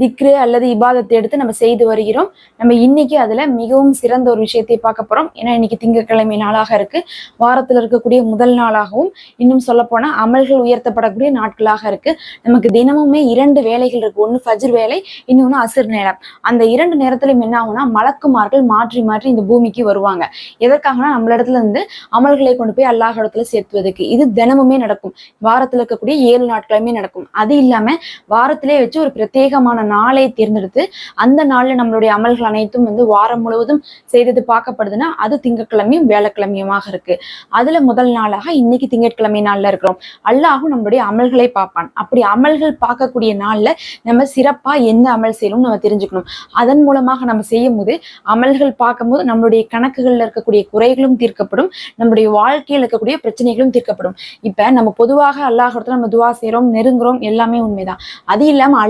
திக்ரு அல்லது இபாதத்தை எடுத்து நம்ம செய்து வருகிறோம். நம்ம இன்னைக்கு அதுல மிகவும் சிறந்த ஒரு விஷயத்தை பார்க்க போறோம். ஏன்னா இன்னைக்கு திங்கட்கிழமை நாளாக இருக்கு. வாரத்துல இருக்கக்கூடிய முதல் நாளாகவும் இன்னும் சொல்ல போனா அமல்கள் உயர்த்தப்படக்கூடிய நாட்களாக இருக்கு. நமக்கு தினமுமே இரண்டு வேலைகள் இருக்கு. ஒன்று ஃபஜ்ர் வேலை இன்னொன்று அசுர் நேரம். அந்த இரண்டு நேரத்திலும் என்ன ஆகும்னா மலக்குமார்கள் மாற்றி மாற்றி இந்த பூமிக்கு வருவாங்க. எதற்காகனா நம்மள இடத்துல இருந்து அமல்களை கொண்டு போய் அல்லாஹ் இடத்துல சேர்த்துவதற்கு. இது தினமுமே நடக்கும். வாரத்துல இருக்கக்கூடிய ஏழு நாட்களுமே நடக்கும். அது இல்லாம வாரத்திலே வச்சு ஒரு பிரத்யேகமான நாளை தேர்ந்தெடுத்து அந்த நாளில் நம்மளுடைய அமல்கள் அனைத்தும் வந்து வாரம் முழுவதும் செய்தது பார்க்கப்படுதுன்னா அது திங்கட்கிழமையும் வேலைக்கிழமையுமாக இருக்கு. அதுல முதல் நாளாக இன்னைக்கு திங்கட்கிழமை நாள்ல இருக்கிறோம். அல்லாஹும் நம்மளுடைய அமல்களை பார்ப்பான். அப்படி அமல்கள் பார்க்கக்கூடிய நாள்ல நம்ம சிறப்பா எந்த அமல் செய்யணும் நம்ம தெரிஞ்சுக்கணும். அதன் மூலமாக நம்ம செய்யும் போது அமல்கள் பார்க்கும்போது நம்மளுடைய கணக்குகள்ல இருக்கக்கூடிய குறைகளும் தீர்க்கப்படும். நம்மளுடைய வாழ்க்கையில் இருக்கக்கூடிய பிரச்சனைகளும் தீர்க்கப்படும். இப்ப நம்ம பொதுவாக அல்லாஹ் நம்ம துவா செய்றோம் நெருங்குறோம் எல்லாமே உண்மைதான். அது இல்லாம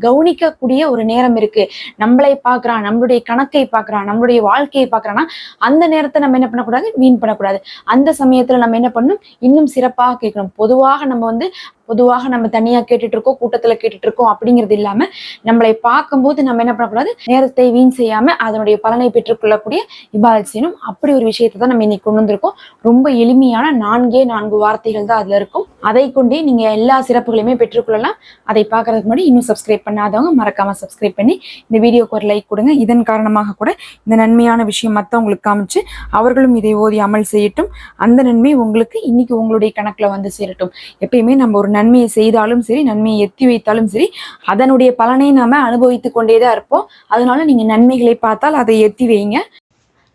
கவுனி கவனிக்கக்கூடிய ஒரு நேரம் இருக்கு. நம்மளை பார்க்கறான் நம்மளுடைய கணக்கை பார்க்கறான் நம்மளுடைய வாழ்க்கையை பார்க்கறான்னா அந்த நேரத்தை நம்ம என்ன பண்ணக்கூடாது? வீண் பண்ணக்கூடாது. அந்த சமயத்துல நம்ம என்ன பண்ணணும்? இன்னும் சிறப்பாக கேட்கணும். பொதுவாக நம்ம வந்து பொதுவாக நம்ம தனியா கேட்டுட்டு இருக்கோம் கூட்டத்துல கேட்டுட்டு இருக்கோம் அப்படிங்கிறது இல்லாம நம்மளை பார்க்கும்போது நம்ம என்ன பண்ணக்கூடாது? நேரத்தை வீண் செய்யாம அதனுடைய பலனை பெற்றுக்கொள்ளக்கூடிய இபாதத் செய்யணும் அப்படி ஒரு விஷயத்தை தான் நம்ம இன்னைக்கு கொண்டு வந்திருக்கோம். ரொம்ப எளிமையான நான்கே நான்கு வார்த்தைகள் தான் அதுல இருக்கும். அதை கொண்டே நீங்க எல்லா சிறப்புகளையுமே பெற்றுக்கொள்ளலாம். அதை பார்க்கறதுக்கு முன்னாடி இன்னும் சப்ஸ்கிரைப் பண்ணாதவங்க மறக்காம சப்ஸ்கிரைப் பண்ணி இந்த வீடியோக்கு ஒரு லைக் கொடுங்க. இதன் காரணமாக கூட இந்த நன்மையான விஷயம் மற்றவங்களுக்கு காமிச்சு அவர்களும் இதை ஓதி அமல் செய்யட்டும். அந்த நன்மை உங்களுக்கு இன்னைக்கு உங்களுடைய கணக்குல வந்து சேரட்டும். எப்பயுமே நம்ம ஒரு நன்மையை செய்தாலும் சரி நன்மையை எத்தி வைத்தாலும் சரி அதனுடைய பலனை நாம அனுபவித்து கொண்டே தான் இருப்போம். அதனால நீங்க நன்மைகளை பார்த்தால் அதை எத்தி வைங்க.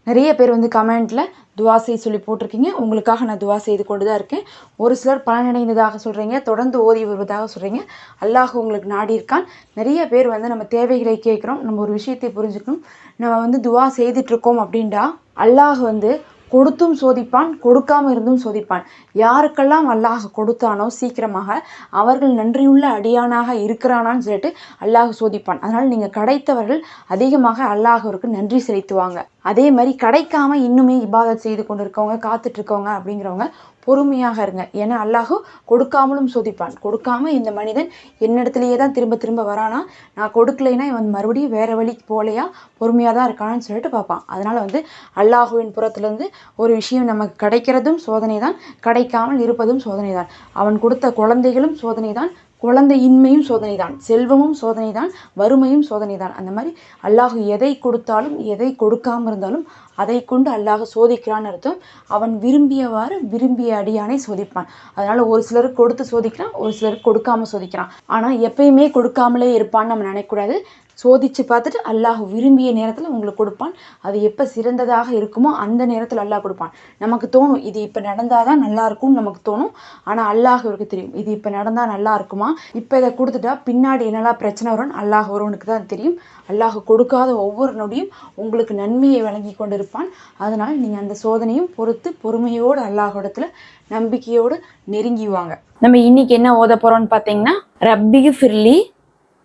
நிறைய பேர் வந்து கமெண்ட்ல துவா செய்ய சொல்லி போட்டிருக்கீங்க. உங்களுக்காக நான் துவா செய்து கொண்டு தான் இருக்கேன். ஒரு சிலர் பலனடைந்ததாக சொல்கிறீங்க தொடர்ந்து ஓதி வருவதாக சொல்கிறீங்க அல்லாஹ் உங்களுக்கு நாடி இருக்கான். நிறைய பேர் வந்து நம்ம தேவைகளை கேட்குறோம் நம்ம ஒரு விஷயத்தை புரிஞ்சுக்கணும். நம்ம வந்து துவா செய்துட்ருக்கோம் அப்படின்டா அல்லாஹ் வந்து கொடுத்தும் சோதிப்பான் கொடுக்காம இருந்தும் சோதிப்பான். யாருக்கெல்லாம் அல்லாஹ் கொடுத்தானோ சீக்கிரமாக அவர்கள் நன்றியுள்ள அடியானாக இருக்கிறானான்னு சொல்லிட்டு அல்லாஹ் சோதிப்பான். அதனால் நீங்கள் கிடைத்தவர்கள் அதிகமாக அல்லாஹருக்கு நன்றி செலுத்துவாங்க. அதே மாதிரி கிடைக்காம இன்னுமே இபாதத் செய்து கொண்டு இருக்கவங்க காத்துட்டு இருக்கவங்க அப்படிங்கிறவங்க பொறுமையாக இருங்க. ஏன்னா அல்லாஹு கொடுக்காமலும் சோதிப்பான். கொடுக்காம இந்த மனிதன் என்னிடத்துலயே தான் திரும்ப திரும்ப வரானா? நான் கொடுக்கலைன்னா இவன் மறுபடியும் வேற வழிக்கு போகலையா பொறுமையாக தான் இருக்கானான்னு சொல்லிட்டு பார்ப்பான். அதனால வந்து அல்லாஹுவின் புறத்துலேருந்து ஒரு விஷயம் நமக்கு கிடைக்கிறதும் சோதனை தான் கிடைக்காமல் இருப்பதும் சோதனை தான் அவன் கொடுத்த குழந்தைகளும் சோதனை தான் குழந்தையின்மையும் சோதனை தான் செல்வமும் சோதனை தான் வறுமையும் சோதனை தான் அந்த மாதிரி அல்லாஹு எதை கொடுத்தாலும் எதை கொடுக்காம இருந்தாலும் அதை கொண்டு அல்லாஹ் சோதிக்கிறான்னு அர்த்தம். அவன் விரும்பியவாறு விரும்பிய அடியானை சோதிப்பான். அதனால ஒரு சிலருக்கு கொடுத்து சோதிக்கிறான் ஒரு சிலருக்கு கொடுக்காம சோதிக்கிறான். ஆனால் எப்பயுமே கொடுக்காமலே இருப்பான்னு நம்ம நினைக்கக்கூடாது. சோதிச்சு பார்த்துட்டு அல்லாஹ் விரும்பிய நேரத்தில் உங்களுக்கு கொடுப்பான். அது எப்போ சிறந்ததாக இருக்குமோ அந்த நேரத்தில் அல்லாஹ் கொடுப்பான். நமக்கு தோணும் இது இப்போ நடந்தாதான் நல்லா இருக்கும்னு நமக்கு தோணும். ஆனால் அல்லாஹ் இவருக்கு தெரியும் இது இப்போ நடந்தால் நல்லா இருக்குமா? இப்போ இதை கொடுத்துட்டா பின்னாடி என்னெல்லாம் பிரச்சனை வரும்னு அல்லாஹ் ஒருவனுக்கு தான் தெரியும். அல்லாஹ் கொடுக்காத ஒவ்வொரு நொடியும் உங்களுக்கு நன்மையை வழங்கி கொண்டு கொண்டிருப்பான் அதனால் நீங்கள் அந்த சோதனையும் பொறுத்து பொறுமையோடு அல்லாஹிடத்துல நம்பிக்கையோடு நெருங்கி வாங்க நம்ம இன்னைக்கு என்ன ஓத போறோம்னு பார்த்தீங்கன்னா ரப்பிகு ஃபிர்லி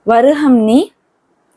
வருஹம்னி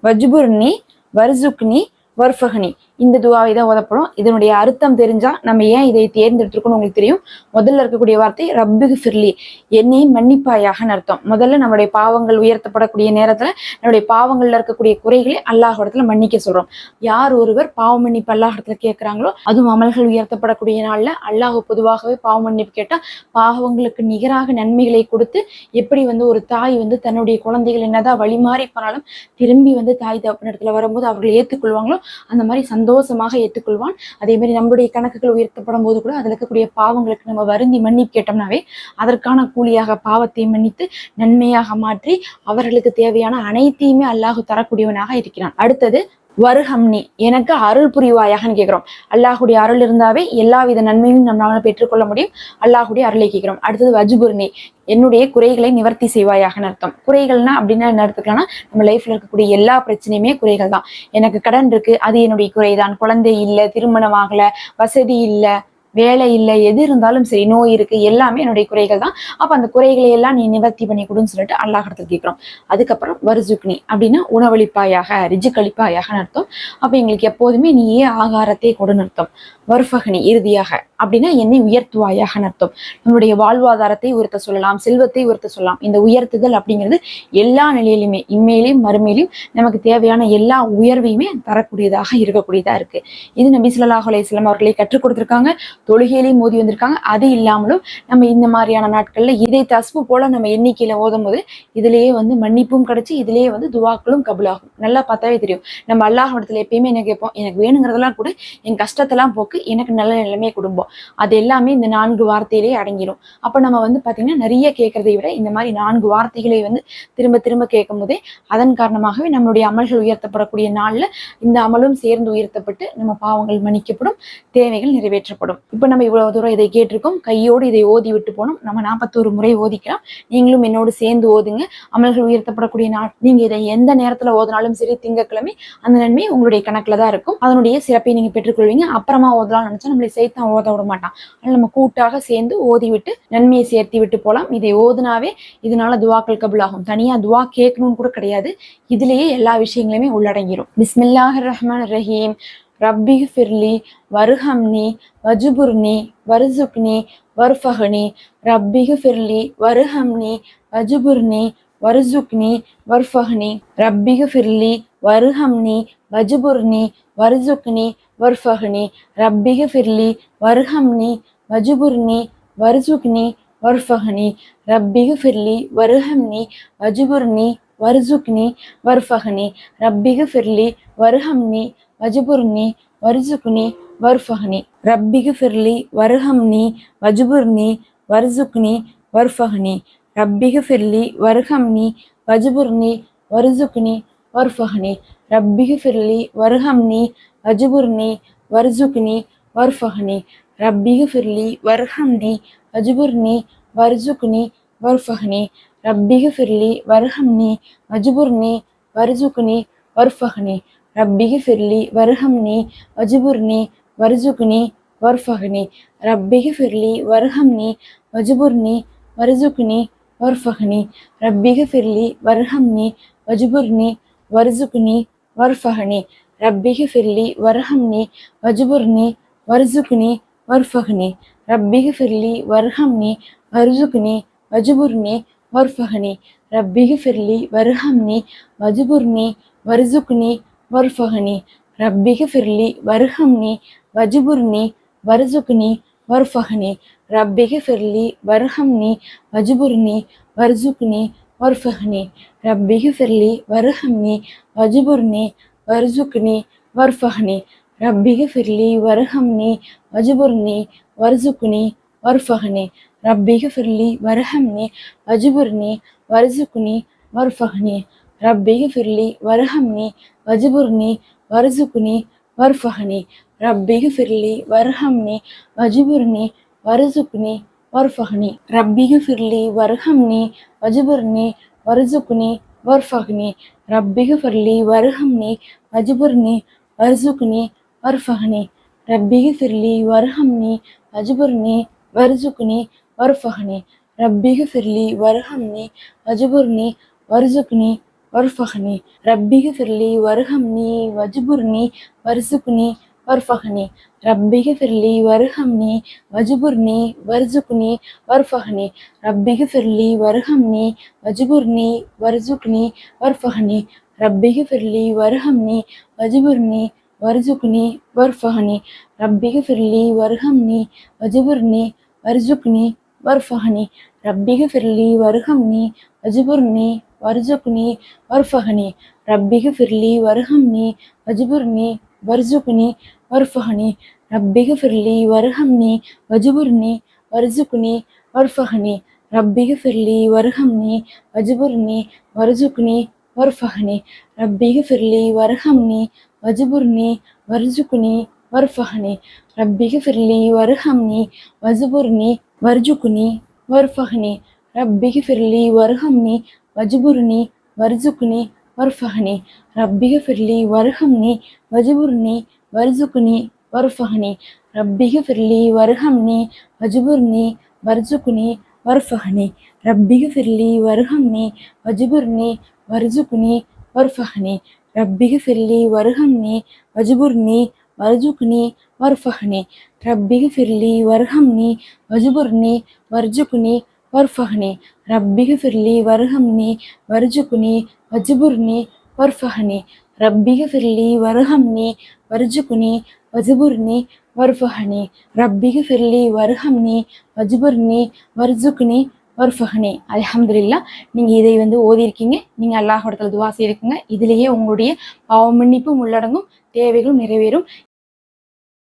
வஜ்புர்னி வர்சுக்னி வர்ஃபஹனி. இந்த துவாவை தான் ஓதப்படும். இதனுடைய அர்த்தம் தெரிஞ்சால் நம்ம ஏன் இதை தேர்ந்தெடுத்திருக்கோம்னு உங்களுக்கு தெரியும். முதல்ல இருக்கக்கூடிய வார்த்தை ரப்பிகு ஃபிர்லி. என்னை மன்னிப்பாயாகன்னு அர்த்தம். முதல்ல நம்மளுடைய பாவங்கள் உயர்த்தப்படக்கூடிய நேரத்தில் நம்முடைய பாவங்கள்ல இருக்கக்கூடிய குறைகளை அல்லாஹிடத்தில் மன்னிக்க சொல்கிறோம் யார் ஒருவர் பாவ மன்னிப்பு அல்லாஹிடத்தில் கேட்குறாங்களோ அதுவும் அமல்கள் உயர்த்தப்படக்கூடிய நாளில் அல்லாஹ் பொதுவாகவே பாவ மன்னிப்பு கேட்டால் பாவங்களுக்கு நிகராக நன்மைகளை கொடுத்து எப்படி வந்து ஒரு தாய் வந்து தன்னுடைய குழந்தைகள் என்னதான் வழிமாறி போனாலும் திரும்பி வந்து தாய் தகப்பன் இடத்துல வரும்போது அவர்கள் ஏற்றுக்கொள்வாங்களோ அந்த மாதிரி சந்தோஷமாக ஏற்றுக்கொள்வான். அதே மாதிரி நம்மளுடைய கணக்குகள் உயர்த்தப்படும் போது கூட அதில் இருக்கக்கூடிய பாவங்களுக்கு நம்ம வருந்தி மன்னிப்பு கேட்டோம்னாவே அதற்கான கூலியாக பாவத்தை மன்னித்து நன்மையாக மாற்றி அவர்களுக்கு தேவையான அனைத்தையுமே அல்லாஹ் தரக்கூடியவனாக இருக்கிறான். அடுத்தது வருஹம்னி எனக்கு அருள் புரிவாயாகன்னு கேட்குறோம் அல்லாஹுடைய அருள் இருந்தாவே எல்லா வித நன்மையும் நம்மளால் பெற்றுக்கொள்ள முடியும். அல்லாஹுடைய அருளை கேட்குறோம் அடுத்தது வஜ்புர்னி என்னுடைய குறைகளை நிவர்த்தி செய்வாயாகன்னு அர்த்தம். குறைகள்னா அப்படின்னா என்ன எடுத்துக்கலாம்னா நம்ம லைஃப்ல இருக்கக்கூடிய எல்லா பிரச்சனையுமே குறைகள் தான் எனக்கு கடன் இருக்கு அது என்னுடைய குறைதான். குழந்தை இல்லை திருமணம் ஆகல வசதி இல்லை வேலை இல்லை எது இருந்தாலும் சரி நோய் இருக்கு எல்லாமே என்னுடைய குறைகள் தான். அப்ப அந்த குறைகளை எல்லாம் நீ நிவர்த்தி பண்ணி கொடுன்னு சொல்லிட்டு அல்லாஹ் கேட்குறோம் கேட்கிறோம். அதுக்கப்புறம் வருசுக்னி அப்படின்னா உணவளிப்பாயாக ரிஜுக்களிப்பாயாக அர்த்தம். அப்ப எங்களுக்கு எப்போதுமே நீயே ஆகாரத்தை கொடுன்னு அர்த்தம். வருஃபகனி இறுதியாக அப்படின்னா என்னை உயர்த்துவாயாக அர்த்தம். நம்மளுடைய வாழ்வாதாரத்தை உயர்த்த சொல்லலாம் செல்வத்தை உயர்த்த சொல்லலாம். இந்த உயர்த்துதல் அப்படிங்கிறது எல்லா நிலையிலுமே இம்மையிலையும் மறுமையிலையும் நமக்கு தேவையான எல்லா உயர்வையுமே தரக்கூடியதாக இருக்கக்கூடியதா இருக்கு. இது நபி ஸல்லல்லாஹு அலையம் அவர்களை கற்றுக் கொடுத்துருக்காங்க. தொழுகையிலையும் மோதி வந்திருக்காங்க. அது இல்லாமலும் நம்ம இந்த மாதிரியான நாட்கள்ல இதை தஸ்பு போல நம்ம எண்ணிக்கையில ஓதும் போது இதுலயே வந்து மன்னிப்பும் கிடச்சி இதுலயே வந்து துவாக்களும் கபுலாகும். நல்லா பார்த்தாவே தெரியும். நம்ம அல்லாஹ் இடத்துல எப்பயுமே என்ன கேட்போம்? எனக்கு வேணுங்கிறதெல்லாம் கூட என் கஷ்டத்தெல்லாம் போக்கு எனக்கு நல்ல நிலைமையை குடும்பம். அது எல்லாமே இந்த நான்கு வார்த்தையிலே அடங்கிடும் அப்ப நம்ம வந்து பாத்தீங்கன்னா நிறைய கேட்கறதை விட இந்த மாதிரி நான்கு வார்த்தைகளை வந்து திரும்ப திரும்ப கேட்கும் போதே அதன் காரணமாகவே நம்மளுடைய அமல்கள் உயர்த்தப்படக்கூடிய நாள்ல இந்த அமலும் சேர்ந்து உயர்த்தப்பட்டு நம்ம பாவங்கள் மன்னிக்கப்படும் தேவைகள் நிறைவேற்றப்படும். இப்ப நம்ம இவ்வளவு தூரம் இதை கேட்டிருக்கோம். கையோடு இதை ஓதி விட்டு போனோம். நம்ம நாற்பத்தோரு முறை ஓதிக்கலாம். நீங்களும் என்னோடு சேர்ந்து ஓதுங்க. அமல்கள் உயர்த்தப்படக்கூடிய நாள். நீங்க இதை எந்த நேரத்துல ஓதினாலும் சரி திங்கட்கிழமை அந்த நன்மை உங்களுடைய கணக்குல தான் இருக்கும். அதனுடைய சிறப்பை நீங்க பெற்றுக்கொள்வீங்க. அப்புறமா ஓதலாம்னு நினைச்சா நம்மளை சேர்த்து ஓத விட மாட்டான். அதனால நம்ம கூட்டாக சேர்ந்து ஓதி விட்டு நன்மையை சேர்த்து விட்டு போகலாம் இதை ஓதுனாவே இதனால துவாக்கள் கபுலாகும். தனியா துவா கேட்கணும்னு கூட கிடையாது. இதுலயே எல்லா விஷயங்களுமே உள்ளடங்கிடும் பிஸ்மில்லாஹிர் ரஹ்மான் ரஹீம். ரப்பி ஃபிர்லி வருஹம்னி வஜுபுர்னி வருசுக்னி வர்ஃபஹனி ரப்பி ஃபிர்லி வருஹம்னி வஜுபுர்னி வருசுக்னி வர்ஃபஹ்னி ரப்பி ஃபிர்லி வருஹம்னி வஜுபுர்னி வருசுக்னி வர்ஃபஹ்னி ரப்பி ஃபிர்லி வருஹம்னி வஜுபுர்னி வருசுக்னி வர்ஃபஹ்னி ரப்பி ஃபிர்லி வருஹம்னி வஜுபுர்னி வருசுக்னி வர்ஃபஹ்னி ரப்பி ஃபிர்லி வருஹம்னி வஜுபுர்னி வருசுக்னி வர்ஃபஹ்னி ரப்பி ஃபிர்லி வருஹம்னி வஜுபுர்னி வருசுக்னி வர்ஃபஹ்னி ரப்பி ஃபிர்லி வருஹம்னி வஜுபுர்னி வருசுக்னி வர்ஃபஹ்னி ரப்பி ஃபிர்லி வருஹம்னி வஜுபுர்னி வருசுக்னி வர்ஃபஹ்னி ரப்பி ஃபிர்லி வருஹம்னி வஜுபுர்னி வருசுக்னி வர்ஃபஹ்னி ரப்பி ஃபிர்லி வருஹம்னி வஜுபுர்னி வருசுக்னி வர்ஃபஹ்னி ரப்பி ஃபிர்லி வருஹம்னி வஜுபுர்னி வருசுக்னி வர்ஃபஹ்னி ரப்பி ஃபிர்லி வருஹம்னி வஜுபுர்னி வருசுக்னி வர்ஃபஹ்னி ரப்பி ஃபிர்லி வருஹம்னி வஜுபுர்னி வருசுக்னி வர்ஃபஹ்னி ரப்பி ஃபிர்லி வருஹம்னி வஜுபுர்னி வருசுக்னி வர்ஃபஹ்னி ரப்பி ஃபிர்லி வருஹம்னி வருசுக்னி வஜுபுர்னி வர்ஃபஹ்னி ரப்பி ஃபிர்லி வருஹம்னி வஜுபுர்னி வருசுக்னி வர்ஃபஹ்னி ரப்பி ஃபிர்லி வருஹம்னி வஜுபுர்னி வருசுக்னி வர்ஃபஹ்னி ரப்பி ஃபிர்லி வருஹம்னி வஜுபுர்னி வருசுக்னி வர்ஃபஹ்னி ரப்பி ஃபிர்லி வருஹம்னி வஜுபுர்னி வருசுக்னி வர்ஃபஹ்னி ரப்பி ஃபிர்லி வருஹம்னி வஜுபுர்னி வருசுக்னி வர்ஃபஹ்னி ரப்பி ஃபிர்லி வருஹம்னி வஜுபுர்னி வருசுக்னி வர்ஃபஹ்னி ரப்பி ஃபிர்லி வருஹம்னி வஜுபுர்னி வருசுக்னி வர்ஃபஹ்னி ரப்பி ஃபிர்லி வருஹம்னி வஜுபுர்னி வருசுக்னி வர்ஃபஹ்னி ரப்பி ஃபிர்லி வருஹம்னி வஜுபுர்னி வருசுக்னி வர்ஃபஹ்னி ரப்பி ஃபிர்லி வருஹம்னி வஜுபுர்னி வருசுக்னி வர்ஃபஹ்னி ரப்பி ஃபிர்லி வருஹம்னி வஜுபுர்னி வருசுக்னி வர்ஃபஹ்னி ரப்பி ஃபிர்லி வருஹம்னி வஜுபுர்னி வருசுக்னி வர்ஃபஹ்னி ரப்பி ஃபிர்லி வருஹம்னி வஜுபுர்னி வருசுக்னி வர்ஃபஹ்னி ரப்பி ஃபிர்லி வருஹம்னி வஜுபுர்னி வருசுக்னி வர்ஃபஹ்னி ரப்பி ஃபிர்லி வருஹம்னி வஜுபுர்னி வருசுக்னி வர்ஃபஹ்னி ரப்பி ஃபிர்லி வருஹம்னி வஜுபுர்னி வருசுக்னி வர்ஃபஹ்னி ரப்பி ஃபிர்லி வருஹம்னி வஜுபுர்னி வருசுக்னி வர்ஃபஹ்னி ரப்பி ஃபிர்லி வருஹம்னி வஜுபுர்னி வருசுக்னி வர்ஃபஹ்னி ரப்பி ஃபிர்லி வருஹம்னி வஜுபுர்னி வருசுக்னி வர்ஃபஹ்னி ரப்பி ஃபிர்லி வருஹம்னி வஜுபுர்னி வருசுக்னி வர்ஃபஹ்னி ரப்பி ஃபிர்லி வருஹம்னி வஜுபுர்னி வருசுக்னி வர்ஃபஹ்னி ரப்பி ஃபிர்லி வருஹம்னி வஜுபுர்னி வருசுக்னி வர்ஃபஹ்னி ரப்பி ஃபிர்லி வருஹம்னி வஜுபுர்னி வர்ஜுக்னி வர்ஃபஹ்னி ரப்பி ஃபிர்லி வருஹம்னி வஜுபுர்னி வர்சுக்னி வர்ஃபஹ்னி ரப்பி ஃபிர்லி வருஹம்னி வஜுபுர்னி வர்சுக்னி வர்ஃபஹ்னி ரப்பிகு ஃபிர்லி வருஹம்னி வஜுபுர்னி வர்ஜுகுனி வர்ஃபஹ்னி ரப்பிகு ஃபிர்லி வருஹம்னி வஜுபுர்னி வர்ஜுகுனி வர்ஃபஹ்னி ரப்பிகு ஃபிர்லி வருஹம்னி வஜுபுர்னி வர்ஜுகுனி வர்ஃபஹ்னி ரப்பிகு ஃபிர்லி வருஹம்னி வஜுபுர்னி வர்ஜுகுனி வர்ஃபஹ்னி. ரப்பி ஃபிர்லி வருஹம்னி வர்ஜுகுனி வஜுபுர்னி வர்ஃபஹ்னி. ரப்பி ஃபிர்லி வருஹம்னி வர்ஜுகுனி வஜுபுர்னி வர்ஃபஹ்னி. ரப்பி ஃபிர்லி வருஹம்னி வஜுபுர்னி வர்ஜுகுனி வர்ஃபஹ்னி. அலமதுல்லா நீங்கள் இதை வந்து ஓதியிருக்கீங்க. நீங்கள் அல்லாஹ் இடத்துல துவா செய்திருக்கீங்க இதிலேயே உங்களுடைய பாவ மன்னிப்பும் உள்ளடங்கும் தேவைகளும் நிறைவேறும்.